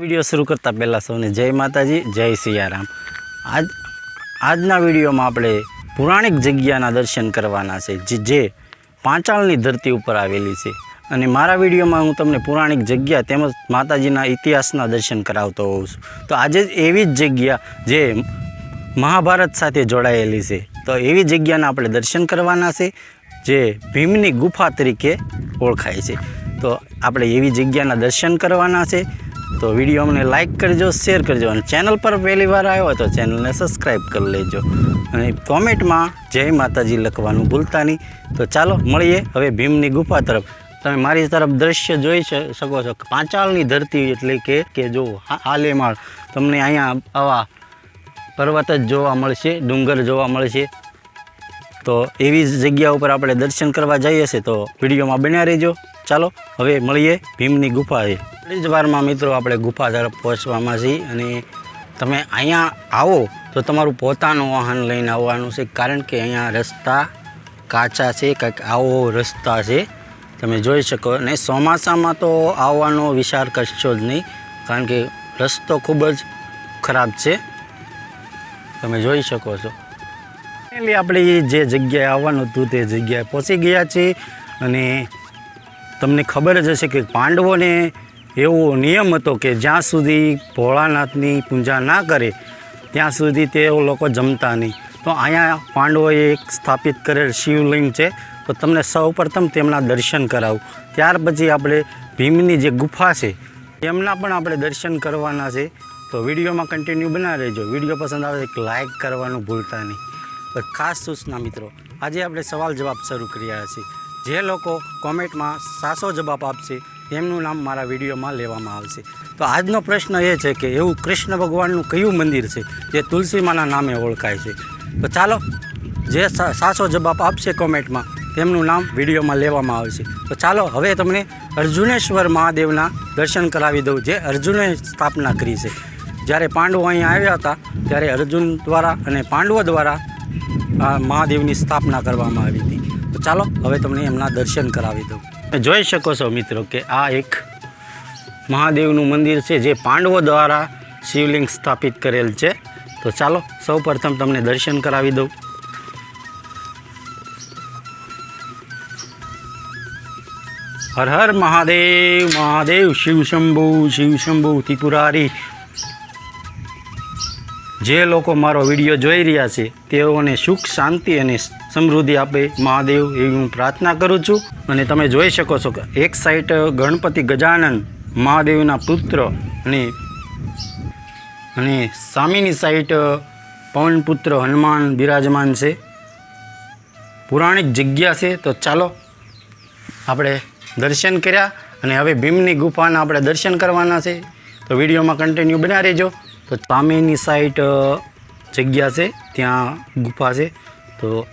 Video શરૂ કરતાં પહેલાં સૌને જય માતાજી, જય સિયારામ. આજ, આજના વિડીયોમાં આપણે પુરાણિક જગ્યાના દર્શન કરવાના છે, જે જે પાંચાળની ધરતી ઉપર આવેલી છે. અને મારા વિડીયોમાં હું તમને પુરાણિક જગ્યા તેમજ માતાજીના ઇતિહાસના દર્શન કરાવતો હોઉં છું. તો આજે એવી જ જગ્યા જે મહાભારત સાથે જોડાયેલી છે. તો એવી જગ્યાના આપણે દર્શન કરવાના છે, જે ભીમની ગુફા તરીકે ઓળખાય છે. તો આપણે એવી જગ્યાના દર્શન કરવાના છે. તો વીડિયો અમને લાઇક કરજો શેર કરજો અને ચેનલ પર પહેલી વાર આવ્યો હોય તો ચેનલને સબસ્ક્રાઈબ કરી લેજો. અને કોમેન્ટમાં જય માતાજી લખવાનું ભૂલતા નહીં. તો ચાલો મળીએ હવે ભીમની ગુફા તરફ. તમે મારી તરફ દ્રશ્ય જોઈ શકો છો. પાંચાળની ધરતી એટલે કે કે જો હાલેમાળ. તમને અહીંયા આવા પર્વત જ જોવા મળશે, ડુંગર જોવા મળશે. તો એવી જગ્યા ઉપર આપણે દર્શન કરવા જઈએ છીએ. તો વિડીયોમાં બન્યા રહેજો. ચાલો, હવે મળીએ ભીમની ગુફાએ એટલી જ વારમાં મિત્રો આપણે ગુફા તરફ પહોંચવામાં છીએ અને તમે અહીંયા આવો તો તમારું પોતાનું વાહન લઈને આવવાનું છે, કારણ કે અહીંયા રસ્તા કાચા છે, કંઈક આવો રસ્તા છે. તમે જોઈ શકો અને ચોમાસામાં તો આવવાનો વિચાર કરશો જ નહીં, કારણ કે રસ્તો ખૂબ જ ખરાબ છે. તમે જોઈ શકો છો. એટલે આપણે જે જગ્યાએ આવવાનું હતું તે જગ્યાએ પહોંચી ગયા છીએ અને તમને ખબર જ હશે કે પાંડવોને એવો નિયમ હતો કે જ્યાં સુધી ભોળાનાથની પૂજા ના કરે, ત્યાં સુધી તે લોકો જમતા નહીં. તો અહીંયા પાંડવોએ એક સ્થાપિત કરેલ શિવલિંગ છે. તો તમને સૌ પ્રથમ તેમના દર્શન કરાવું. ત્યાર પછી આપણે ભીમની જે ગુફા છે, તેમના પણ આપણે દર્શન કરવાના છે. તો વિડીયોમાં કન્ટિન્યુ બના રહેજો. વીડિયો પસંદ આવે એક લાઇક કરવાનું ભૂલતા નહીં. ખાસ સૂચના મિત્રો, આજે આપણે સવાલ જવાબ શરૂ કર્યા છે જે લોકો કોમેન્ટમાં સાસો જવાબ આપશે, તેમનું નામ મારા વિડીયોમાં લેવામાં આવશે. તો આજનો પ્રશ્ન એ છે કે એવું કૃષ્ણ ભગવાનનું કયું મંદિર છે, જે તુલસીમાના નામે ઓળખાય છે? તો ચાલો, જે સા- સાચો જવાબ આપશે કોમેન્ટમાં, તેમનું નામ વિડીયોમાં લેવામાં આવશે. તો ચાલો, હવે તમને અર્જુનેશ્વર મહાદેવના દર્શન કરાવી દઉં, જે અર્જુને સ્થાપના કરી છે. જ્યારે પાંડવો અહીં આવ્યા હતા, ત્યારે અર્જુન દ્વારા અને પાંડવો દ્વારા મહાદેવની સ્થાપના કરવામાં આવી હતી. તો ચાલો, હવે તમને એમના દર્શન કરાવી દઉં. જોઈ શકો છો મિત્રો કે આ એક મહાદેવનું મંદિર છે, જે પાંડવો દ્વારા શિવલિંગ સ્થાપિત કરેલ છે. તો ચાલો, સૌ પ્રથમ તમને દર્શન કરાવી દઉં. હર હર મહાદેવ મહાદેવ શિવ શંભુ શિવ શંભુ ત્રિપુરારી જે લોકો મારો વીડિયો જોઈ રહ્યા છે, તેઓને સુખ, શાંતિ અને સમૃદ્ધિ આપે, મહાદેવ એવી હું પ્રાર્થના કરું છું. અને તમે જોઈ શકો છો કે એક સાઈડ ગણપતિ ગજાનન, મહાદેવના પુત્ર અને અને સામેની સાઈડ પવનપુત્ર હનુમાન બિરાજમાન છે. પુરાણિક જગ્યા છે, તો ચાલો આપણે દર્શન કર્યા અને હવે ભીમની ગુફાના આપણે દર્શન કરવાના છે. તો વિડીયોમાં કન્ટિન્યુ બના રહેજો. તો સામેની સાઈડ જગ્યા છે, ત્યાં ગુફા છે. તો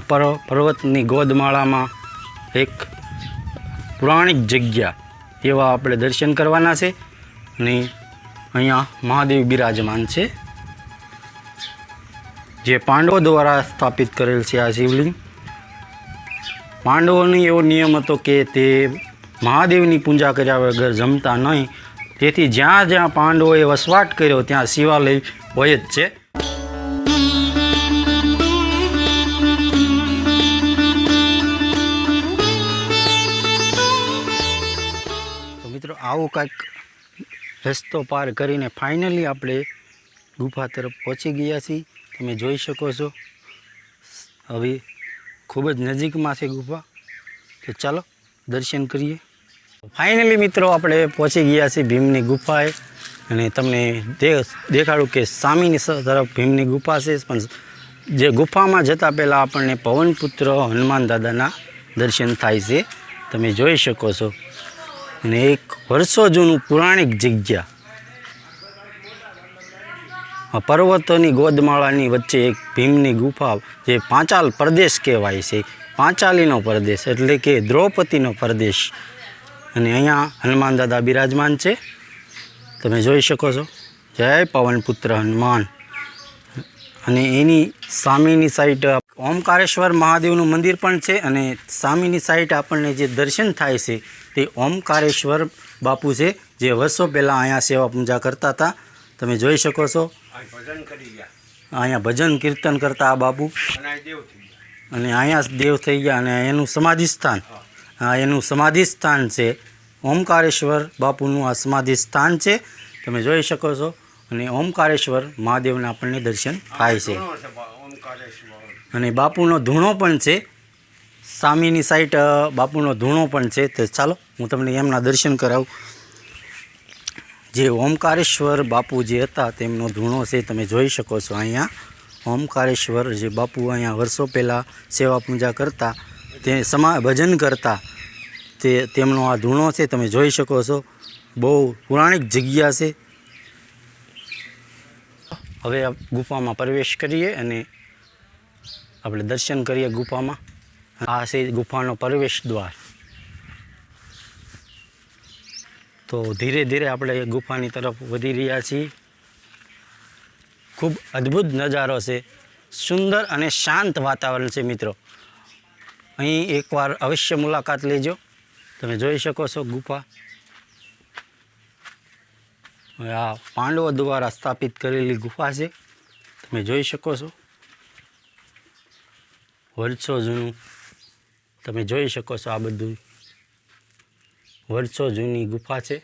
પર્વતની ગોદમાળામાં એક પુરાણિક જગ્યા એવા આપણે દર્શન કરવાના છે. અને અહીંયા મહાદેવ બિરાજમાન છે. જે પાંડવો દ્વારા સ્થાપિત કરેલ છે આ શિવલિંગ. પાંડવોનો એવો નિયમ હતો કે તે મહાદેવની પૂજા કર્યા વગર જમતા નહીં. તેથી જ્યાં જ્યાં પાંડવોએ વસવાટ કર્યો, ત્યાં શિવાલય હોય જ છે. આવું કાંઈક રસ્તો પાર કરીને ફાઇનલી આપણે ગુફા તરફ પહોંચી ગયા છીએ. તમે જોઈ શકો છો. હવે ખૂબ જ નજીકમાં છે ગુફા. તો ચાલો, દર્શન કરીએ. ફાઇનલી મિત્રો આપણે પહોંચી ગયા છીએ ભીમની ગુફાએ. અને તમને દેખાડું કે સામેની તરફ ભીમની ગુફા છે. પણ જે ગુફામાં જતાં પહેલાં આપણને પવનપુત્ર હનુમાન દાદાના દર્શન થાય છે. તમે જોઈ શકો છો. અને એક વર્ષો જૂનું પુરાણિક જગ્યા. પર્વતોની ગોદમાળાની વચ્ચે એક ભીમની ગુફા જે પાંચાલ પ્રદેશ કહેવાય છે. પાંચાલીનો પ્રદેશ એટલે કે દ્રૌપદીનો પ્રદેશ. અને અહીંયા હનુમાન દાદા બિરાજમાન છે. તમે જોઈ શકો છો. જય પવનપુત્ર હનુમાન. અને એની સામેની સાઈડ ઓમકારેશ્વર મહાદેવનું મંદિર પણ છે અને સામેની સાઈડ આપણને જે દર્શન થાય છે તે ઓમકારેશ્વર બાપુ છે જે વર્ષો પહેલાં અહીંયા સેવા પૂજા કરતા હતા. તમે જોઈ શકો છો. અહીંયા ભજન કીર્તન કરતા આ બાપુ. અને અહીંયા દેવ થઈ ગયા અને એનું સમાધિ સ્થાન હા એનું સમાધિ સ્થાન છે. ઓમકારેશ્વર બાપુનું આ સમાધિ સ્થાન છે. તમે જોઈ શકો છો. અને ઓમકારેશ્વર મહાદેવના આપણને દર્શન થાય છે. અને બાપુનો ધૂણો પણ છે. સામેની સાઈડ બાપુનો ધૂણો પણ છે. તો ચાલો, હું તમને એમના દર્શન કરાવું. જે ઓમકારેશ્વર બાપુ જે હતા, તેમનો ધૂણો છે, તમે જોઈ શકો છો અહીંયા. ઓમકારેશ્વર જે બાપુ અહીંયા વર્ષો પહેલાં સેવા પૂજા કરતા, તે સમા, ભજન કરતા, તે, તેમનો આ ધૂણો છે, તમે જોઈ શકો છો. બહુ પુરાણિક જગ્યા છે. હવે ગુફામાં પ્રવેશ કરીએ અને આપણે દર્શન કરીએ ગુફામાં. આ છે ગુફાનો પ્રવેશ દ્વાર. તો ધીરે ધીરે આપણે ગુફાની તરફ વધી રહ્યા છીએ. ખૂબ અદ્ભુત નજારો છે. સુંદર અને શાંત વાતાવરણ છે મિત્રો. અહીં એકવાર અવશ્ય મુલાકાત લેજો. તમે જોઈ શકો છો ગુફા. આ પાંડવો દ્વારા સ્થાપિત કરેલી ગુફા છે. તમે જોઈ શકો છો. વર્ષો જૂનું. તમે જોઈ શકો છો આ બધું વર્ષો જૂની ગુફા છે.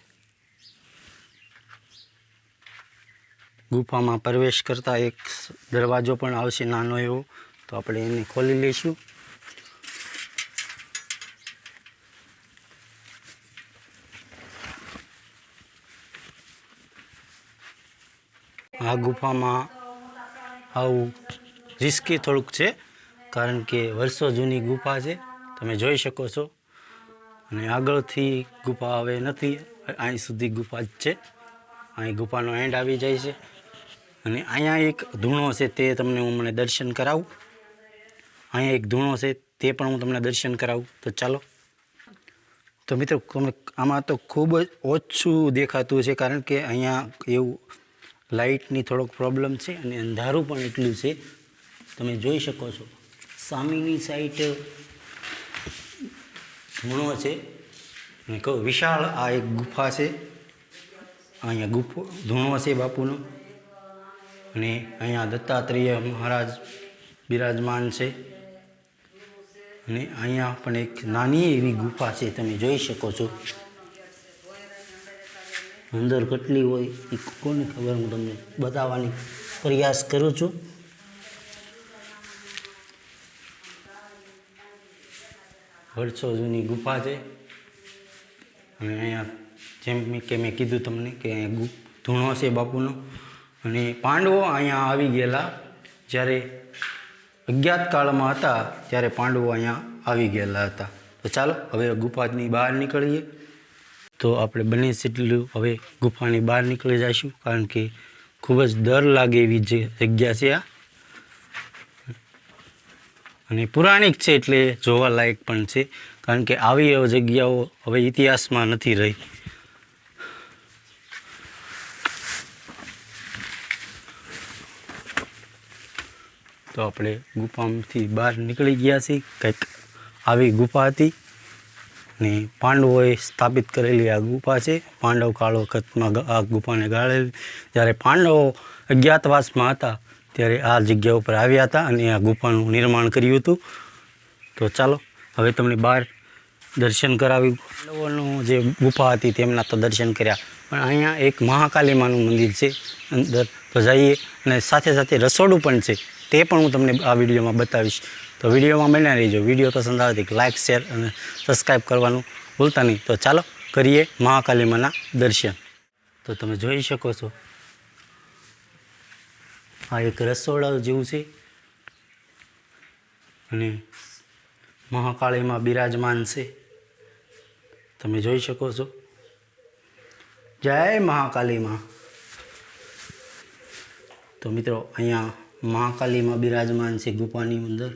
ગુફામાં પ્રવેશ કરતા એક દરવાજો પણ આવશે નાનો એવો, તો આપણે એને ખોલી લઈશું. આ ગુફામાં આવું રિસ્કી થોડુંક છે, કારણ કે વર્ષો જૂની ગુફા છે. તમે જોઈ શકો છો. અને આગળથી ગુફા હવે નથી. અહીં સુધી ગુફા જ છે. અહીં ગુફાનો એન્ડ આવી જાય છે. અને અહીંયા એક ધૂણો છે તે તમને હું મને દર્શન કરાવું. અહીંયા એક ધૂણો છે તે પણ હું તમને દર્શન કરાવું. તો ચાલો. તો મિત્રો તમે આમાં તો ખૂબ જ ઓછું દેખાતું છે કારણ કે અહીંયા એવું લાઇટની થોડોક પ્રોબ્લેમ છે અને અંધારું પણ એટલું છે. તમે જોઈ શકો છો. સામેની સાઈડ ધૂણો છે. અને કહું, વિશાળ આ એક ગુફા છે. અહીંયા ગુફો, ધૂણો છે બાપુનો. અને અહીંયા દત્તાત્રેય મહારાજ બિરાજમાન છે. અને અહીંયા પણ એક નાની એવી ગુફા છે, તમે જોઈ શકો છો. અંદર કેટલી હોય, એ કોને ખબર હું તમને બતાવવાની પ્રયાસ કરું છું. વર્ષો જૂની ગુફા છે. અને અહીંયા જેમ કે મેં કીધું તમને કે અહીંયા ધૂણો છે બાપુનો. અને પાંડવો અહીંયા આવી ગયેલા. જ્યારે અજ્ઞાત કાળમાં હતા, ત્યારે પાંડવો અહીંયા આવી ગયેલા હતા. તો ચાલો, હવે ગુફાની બહાર નીકળીએ. તો આપણે બને તેટલું હવે ગુફાની બહાર નીકળી જઈશું, કારણ કે ખૂબ જ ડર લાગે એવી જે જગ્યા છે આ. અને પુરાણિક છે એટલે જોવા લાયક પણ છે. કારણ કે આવી જગ્યાઓ હવે ઇતિહાસમાં નથી રહી. તો આપણે ગુફામાંથી બહાર નીકળી ગયા છીએ. કંઈક આવી ગુફા હતી. ને પાંડવોએ સ્થાપિત કરેલી આ ગુફા છે. પાંડવ કાળ વખતમાં આ ગુફાને ગાળેલી. જ્યારે પાંડવો અજ્ઞાતવાસમાં હતા ત્યારે આ જગ્યા ઉપર આવ્યા હતા અને આ ગુફાનું નિર્માણ કર્યું હતું. તો ચાલો, હવે તમને બહાર દર્શન કરાવી. પલ્લવોનું જે ગુફા હતી તેમના તો દર્શન કર્યા. પણ અહીંયા એક મહાકાલી માનું મંદિર છે, અંદર તો જઈએ. અને સાથે સાથે રસોડું પણ છે, તે પણ હું તમને આ વિડીયોમાં બતાવીશ. તો વિડીયોમાં બન્યા રહીજો. વીડિયો પસંદ આવે તો લાઇક શેર અને સબસ્ક્રાઈબ કરવાનું ભૂલતા નહીં. તો ચાલો, કરીએ મહાકાલી માના દર્શન. તો તમે જોઈ શકો છો આ એક રસોડા જેવું છે. અને મહાકાળીમાં બિરાજમાન છે. તમે જોઈ શકો છો. જય મહાકાલીમાં. તો મિત્રો, અહીંયા મહાકાલીમાં બિરાજમાન છે ગુફાની અંદર.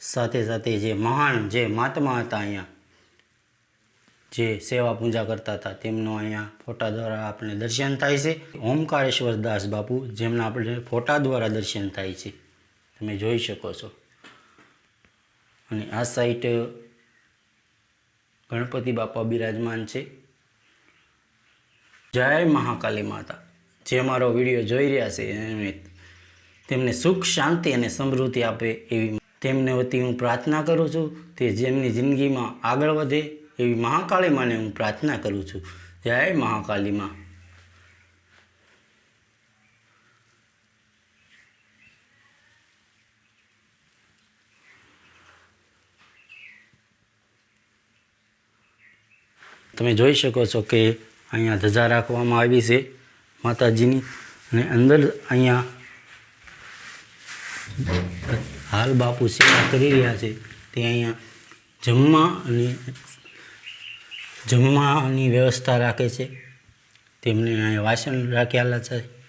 સાથે સાથે જે મહાન જે મહાત્મા હતા અહીંયા જે સેવા પૂજા કરતા હતા, તેમનો અહીંયા ફોટા દ્વારા આપણે દર્શન થાય છે. ઓમકારેશ્વર દાસ બાપુ, જેમના આપણે ફોટા દ્વારા દર્શન થાય છે. તમે જોઈ શકો છો. અને આ સાઈટ ગણપતિ બાપા બિરાજમાન છે. જય મહાકાલી માતા. જે મારો વીડિયો જોઈ રહ્યા છે તેમને સુખ, શાંતિ અને સમૃદ્ધિ આપે એવી તેમને વતી હું પ્રાર્થના કરું છું તે જેમની જિંદગીમાં આગળ વધે એવી મહાકાળી માને હું પ્રાર્થના કરું છું. જય મહાકાલી માં. તમે જોઈ શકો છો કે અહીંયા ધજા રાખવામાં આવી છે માતાજીની અને અંદર અહીંયા હાલ બાપુ સેવા કરી રહ્યા છે. તે અહીંયા જમવા અને જમવાની વ્યવસ્થા રાખે છે. તેમને અહીંયા વાસણ રાખેલા છે.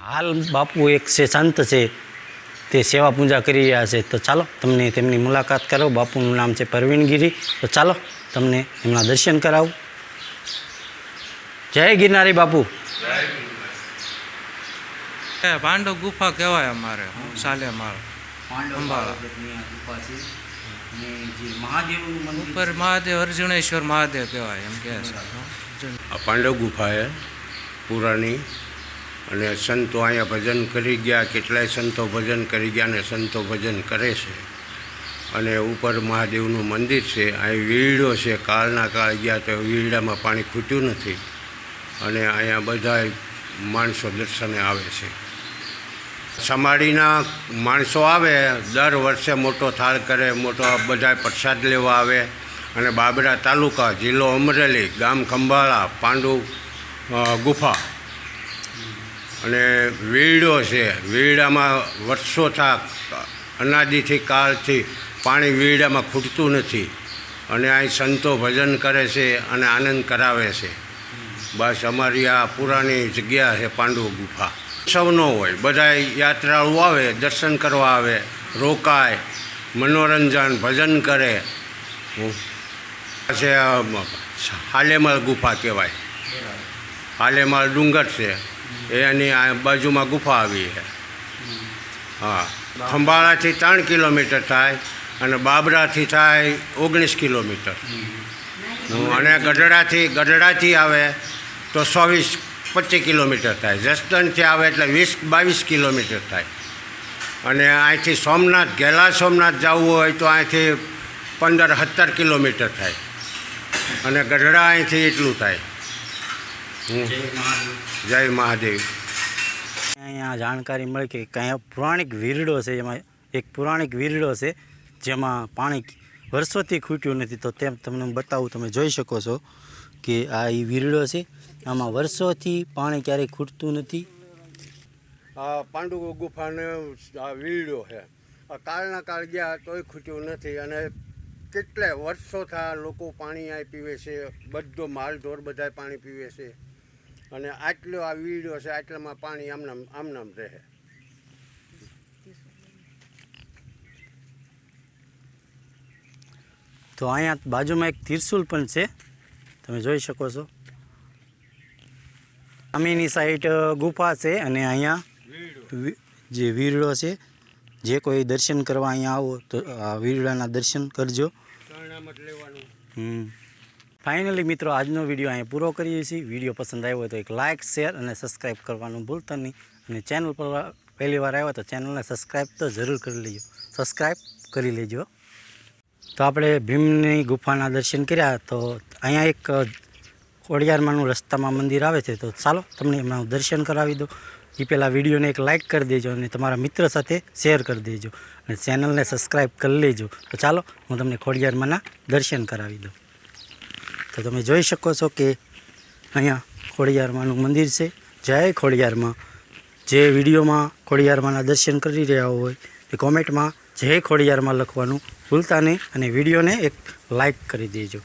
હાલ બાપુ એક છે સંત છે. તે સેવા પૂજા કરી રહ્યા છે. તો ચાલો તમને તેમની મુલાકાત કરો. બાપુનું નામ છે પરવીનગીરી. તો ચાલો તમને એમના દર્શન કરાવું. જય ગિરનારી બાપુ. એ પાંડવ ગુફા કહેવાય અમારે. સાલે અમારે અંબાલા. ઉપર મહાદેવ અર્જુનેશ્વર મહાદેવ કહેવાય એમ કહે છે. પાંડવ ગુફા એ પુરાણી અને સંતો અહીંયા ભજન કરી ગયા, કેટલાય સંતો ભજન કરી ગયા અને સંતો ભજન કરે છે. અને ઉપર મહાદેવનું મંદિર છે અહીં વીરડો છે, કાળના કાળ ગયા તો વીરડામાં પાણી ખૂટ્યું નથી. અને અહીંયા બધા માણસો દર્શને આવે છે. સમાડીના માણસો આવે, દર વર્ષે મોટો થાળ કરે, મોટો બધા પ્રસાદ લેવા આવે. અને બાબરા તાલુકા, જિલ્લો અમરેલી, ગામ ખંભાળા, પાંડુ ગુફા. અને વીરડો છે. વીરડામાં વર્ષો થાક અનાદિથી કાળથી પાણી વીરડામાં ખૂટતું નથી. અને અહીં સંતો ભજન કરે છે અને આનંદ કરાવે છે. બસ અમારી આ પુરાણી જગ્યા છે પાંડુ ગુફા. સૌનો હોય. બધા યાત્રાળુ આવે દર્શન કરવા આવે રોકાય મનોરંજન ભજન કરે. છે અ, ગુફા કહેવાય. હાલેમાળ ડુંગર છે. એની બાજુમાં ગુફા આવી છે. હા. ખંભાળાથી ત્રણ કિલોમીટર થાય અને બાબરાથી થાય ઓગણીસ કિલોમીટર. અને ગઢડાથી ગઢડાથી આવે તો ચોવીસ, પચીસ કિલોમીટર થાય. જસદણથી આવે એટલે વીસ, બાવીસ કિલોમીટર થાય. અને અહીંથી સોમનાથ, ગેલા સોમનાથ જવું હોય તો અહીંથી પંદર, સત્તર કિલોમીટર થાય. અને ગઢડા અહીંથી એટલું થાય. હમ. જય મહાદેવ. અહીંયા જાણકારી મળી કે કંઈ પૌરાણિક વીરડો છે એમાં એક પૌરાણિક વીરડો છે જેમાં પાણી વર્ષોથી ખૂટ્યું નથી. તો તેમ તમને હું બતાવું તમે જોઈ શકો છો કે આ એ વીરડો છે. આમાં વર્ષોથી પાણી ક્યારેય ખૂટતું નથી. આ પાંડુ ગુફાનો આ વીરડો છે. આ કાળના કાળ ગયા તોય ખૂટ્યું નથી અને કેટલાય વર્ષોથી થયા લોકો પાણી અહીં પીવે છે બધો માલ ઢોર બધા પાણી પીવે છે. અને આટલો આ વીડો છે આટલામાં પાણી આમનામ આમનામ રહે. તો અહીંયા બાજુમાં એક તિરસુલ પણ છે તમે જોઈ શકો છો. સામેની સાઈડ ગુફા છે અને અહીંયા જે વીરડો છે જે કોઈ દર્શન કરવા અહીંયા આવો તો આ વીરડાના દર્શન કરજો. હમ. ફાઇનલી મિત્રો, આજનો વીડિયો અહીં પૂરો કરીએ છીએ. વીડિયો પસંદ આવ્યો હોય તો એક લાઇક શેર અને સબસ્ક્રાઈબ કરવાનું ભૂલતા નહીં. અને ચેનલ પર પહેલી વાર આવ્યો તો ચેનલને સબસ્ક્રાઈબ તો જરૂર કરી લેજો. સબસ્ક્રાઈબ કરી લેજો. તો આપણે ભીમની ગુફાના દર્શન કર્યા. તો અહીંયા એક ખોડિયારમાંનું રસ્તામાં મંદિર આવે છે. તો ચાલો, તમને એમના દર્શન કરાવી દો એ પહેલાં વિડીયોને એક લાઇક કરી દેજો અને તમારા મિત્ર સાથે શેર કરી દેજો. અને ચેનલને સબસ્ક્રાઈબ કરી લેજો. તો ચાલો, હું તમને ખોડિયારમાંના દર્શન કરાવી દઉં. તો તમે જોઈ શકો છો કે અહીંયા ખોડિયારમાંનું મંદિર છે. જય ખોડિયારમાં. જે વિડીયોમાં ખોડિયારમાંના દર્શન કરી રહ્યા હોય એ કોમેન્ટમાં જય ખોડિયારમાં લખવાનું ભૂલતા નહીં અને વિડીયોને એક લાઈક કરી દેજો.